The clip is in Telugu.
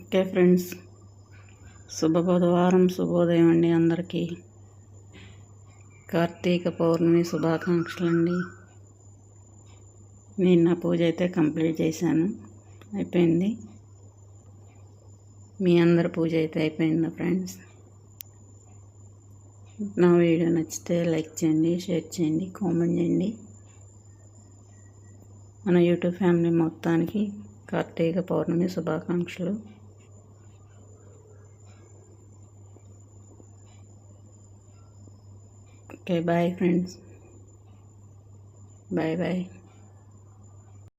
Okay friends. శుభ బుధవారం శుభోదయం అండి అందరికీ. కార్తీక పౌర్ణమి శుభాకాంక్షలు అండి నేను నా పూజ అయితే కంప్లీట్ చేశాను. అయిపోయింది. మీ అందరి పూజ అయితే అయిపోయిందా ఫ్రెండ్స్. నా వీడియో నచ్చితే లైక్ చేయండి షేర్ చేయండి కామెంట్ చేయండి. మన యూట్యూబ్ ఫ్యామిలీ మొత్తానికి కార్తీక పౌర్ణమి శుభాకాంక్షలు. Okay bye friends bye bye